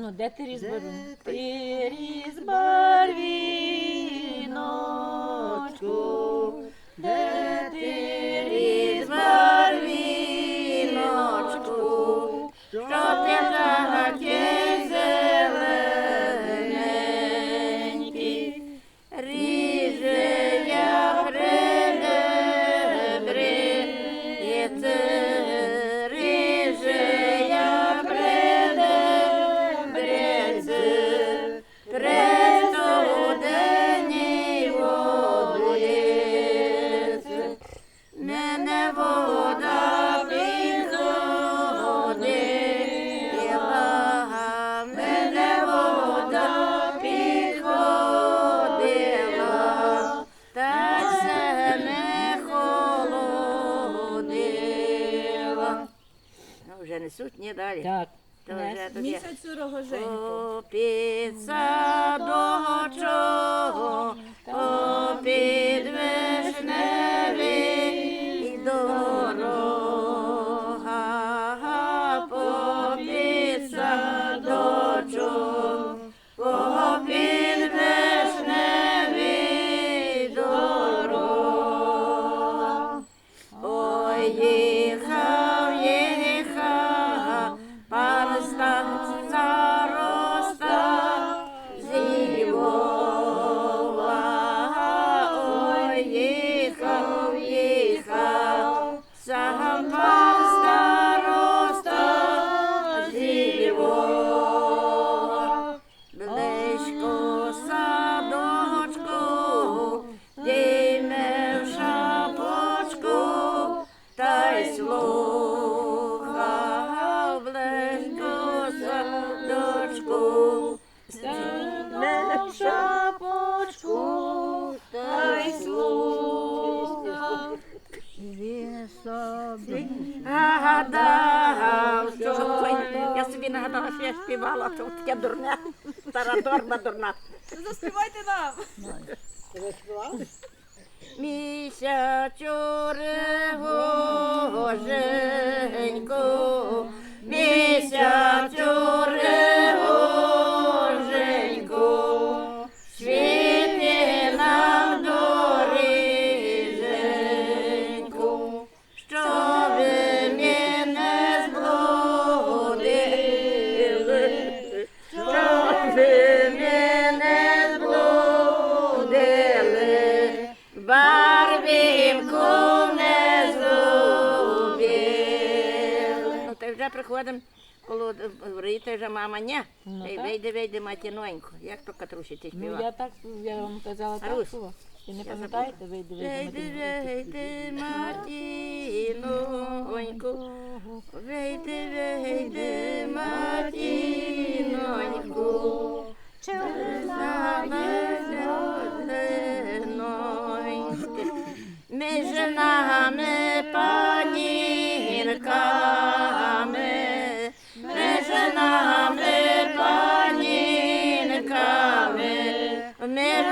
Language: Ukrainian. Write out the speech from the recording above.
Ну, де ти різьбару? Ти різьбар Ну, не далі. Так. То вже рогоженьку. Попіться собі нагадала, що я співала, то таке дурне, тараторна дурна. Заспівайте нам. Місяцю регоженьку, барвінку не злюбили. Ну, та вже приходимо коло рити вже мама, ні. Ну, Ей, так. вийди, вийди, матінонько. Як то Катрусі ти Ну я так, я вам казала так Русь. І не пам'ятаєте, вийди, вийди. Вийди, матінонько. Вийди, вийди, матінонько. Чи Між нами панінками, між нами панінками, між